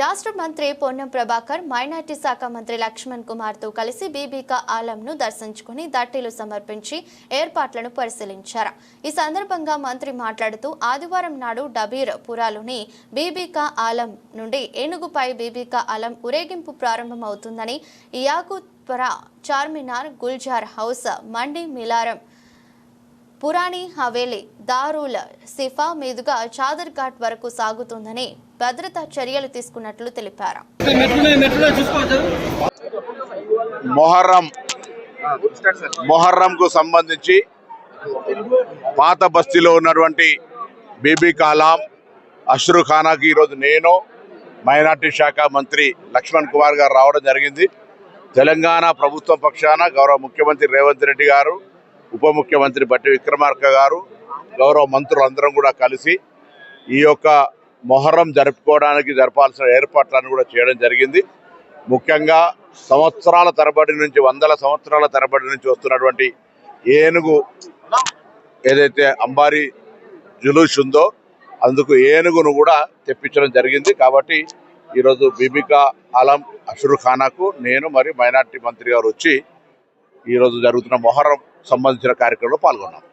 రాష్ట్ర మంత్రి పొన్నం ప్రభాకర్ మైనార్టీ శాఖ మంత్రి లక్ష్మణ్ కుమార్తో కలిసి బీబీకా ఆలంను దర్శించుకుని దట్టీలు సమర్పించి ఏర్పాట్లను పరిశీలించారు. ఈ సందర్భంగా మంత్రి మాట్లాడుతూ ఆదివారం నాడు డబీర్ పురాలోని బీబీకా ఆలం నుండి ఏనుగుపై బీబీకా ఆలం ఊరేగింపు ప్రారంభమవుతుందని యాకుత్పర చార్మినార్ గుల్జార్ హౌస్ మండి మిలారం పురాణి హవేలీ దారుల సిఫా మీదుగా చాదర్ ఘాట్ వరకు సాగుతుందని భద్రతా చర్యలు తీసుకున్నట్లు తెలిపారు. మొహర్రం. మొహర్రంకు సంబంధించి పాత బస్తీలో ఉన్నటువంటి బీబీ కాలాం అష్రుఖానాకి ఈరోజు నేను మైనార్టీ శాఖ మంత్రి లక్ష్మణ్ కుమార్ గారు రావడం జరిగింది. తెలంగాణ ప్రభుత్వం పక్షాన గౌరవ ముఖ్యమంత్రి రేవంత్ రెడ్డి గారు ఉప ముఖ్యమంత్రి బట్టి విక్రమార్క గారు గౌరవ మంత్రులందరం కూడా కలిసి ఈ యొక్క మొహరం జరుపుకోవడానికి జరపాల్సిన ఏర్పాట్లను కూడా చేయడం జరిగింది. ముఖ్యంగా సంవత్సరాల తరబడి నుంచి వందల సంవత్సరాల తరబడి నుంచి వస్తున్నటువంటి ఏనుగు ఏదైతే అంబారి జులూష్ ఉందో అందుకు ఏనుగును కూడా తెప్పించడం జరిగింది. కాబట్టి ఈరోజు బీబికా అలం అషురుఖానాకు నేను మరియు మైనార్టీ మంత్రి గారు వచ్చి ఈరోజు జరుగుతున్న మొహరం సంబంధించిన కార్యక్రమంలో పాల్గొన్నాం.